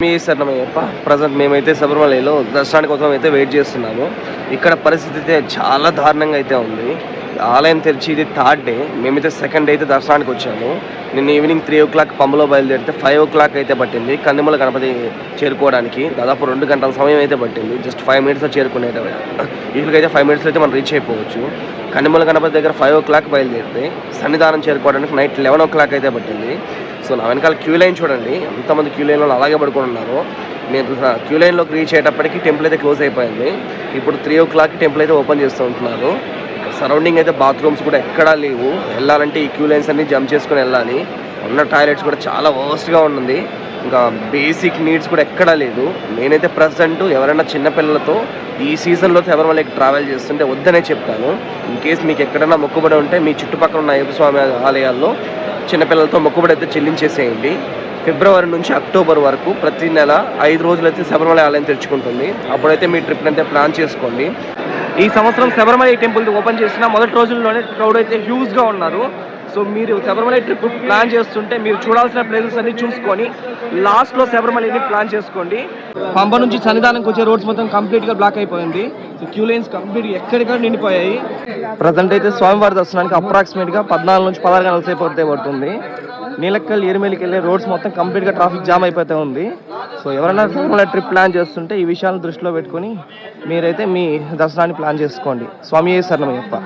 మీ శరణమయ్యప్ప ప్రజెంట్ మేమైతే శబరిమలలో దర్శనానికి కోసం అయితే వెయిట్ చేస్తున్నాము. ఇక్కడ పరిస్థితి అయితే చాలా దారుణంగా అయితే ఉంది. ఆలయం తెరిచి ఇది థర్డ్ డే. మేమైతే సెకండ్ డే అయితే దర్శనానికి వచ్చాము. నిన్న ఈవినింగ్ త్రీ ఓ క్లాక్ పంబలో బయలుదేరితే ఫైవ్ ఓ క్లాక్ అయితే పట్టింది. కందిమల గణపతి చేరుకోవడానికి దాదాపు రెండు గంటల సమయం అయితే పట్టింది. జస్ట్ ఫైవ్ మినిట్స్లో చేరుకునే వీళ్ళకి అయితే ఫైవ్ మినిట్స్లో అయితే మనం రీచ్ అయిపోవచ్చు. కందిమల గణపతి దగ్గర ఫైవ్ ఓ క్లాక్ బయలుదేరితే సన్నిధానం చేరుకోవడానికి నైట్ లెవెన్ ఓ క్లాక్ అయితే పట్టింది. సో నా వెనకాల క్యూ లైన్ చూడండి. అంతమంది క్యూ లైన్లో అలాగే పడుకొని ఉన్నారు. నేను క్యూ లైన్లోకి రీచ్ అయ్యేటప్పటికి టెంపుల్ అయితే క్లోజ్ అయిపోయింది. ఇప్పుడు త్రీ ఓ క్లాక్కి టెంపుల్ అయితే ఓపెన్ చేస్తూ ఉంటున్నారు. సరౌండింగ్ అయితే బాత్రూమ్స్ కూడా ఎక్కడా లేవు. వెళ్ళాలంటే ఈ క్యూ లైన్స్ అన్ని జంప్ చేసుకుని వెళ్ళాలి. ఉన్న టాయిలెట్స్ కూడా చాలా వర్స్ట్గా ఉంది ఇంకా బేసిక్ నీడ్స్ కూడా ఎక్కడా లేదు. నేనైతే ప్రజెంట్ ఎవరైనా చిన్నపిల్లలతో ఈ సీజన్లో శబరిమలకి ట్రావెల్ చేస్తుంటే వద్దనే చెప్తాను. ఇన్ కేస్ మీకు ఎక్కడైనా మొక్కుబడి ఉంటే మీ చుట్టుపక్కల ఉన్న అయ్యప్ప స్వామి ఆలయాల్లో చిన్నపిల్లలతో మొక్కుబడి అయితే చెల్లించేసేయండి. ఫిబ్రవరి నుంచి అక్టోబర్ వరకు ప్రతి నెల ఐదు రోజులైతే శబరిమల ఆలయం తెరుచుకుంటుంది. అప్పుడైతే మీ ట్రిప్ అయితే ప్లాన్ చేసుకోండి. ఈ సంవత్సరం శబరిమల టెంపుల్ ఓపెన్ చేసిన మొదటి రోజుల్లోనే క్రౌడ్ అయితే హ్యూజ్గా ఉన్నారు. సో మీరు శబరిమల ట్రిప్ ప్లాన్ చేస్తుంటే మీరు చూడాల్సిన ప్లేసెస్ అన్ని చూసుకొని లాస్ట్లో శబరిమలని ప్లాన్ చేసుకోండి. పంప నుంచి సన్నిధానంకి వచ్చే రోడ్స్ మొత్తం కంప్లీట్గా బ్లాక్ అయిపోయింది. సో క్యూ లైన్స్ కంప్లీట్ ఎక్కడిక్కడ నిండిపోయాయి. ప్రజెంట్ అయితే స్వామివారి దర్శనానికి అప్రాక్సిమేట్గా పద్నాలుగు నుంచి పదహారు గంటల సేపు వద్దే పడుతుంది. నీలక్కల్ ఎరిమేలికి వెళ్ళే రోడ్స్ మొత్తం కంప్లీట్గా ట్రాఫిక్ జామ్ అయిపోతే ఉంది. సో ఎవరైనా తిరుమల ట్రిప్ ప్లాన్ చేస్తుంటే ఈ విషయాలను దృష్టిలో పెట్టుకొని మీరైతే మీ దర్శనాన్ని ప్లాన్ చేసుకోండి. స్వామి శరణమయ్యప్ప.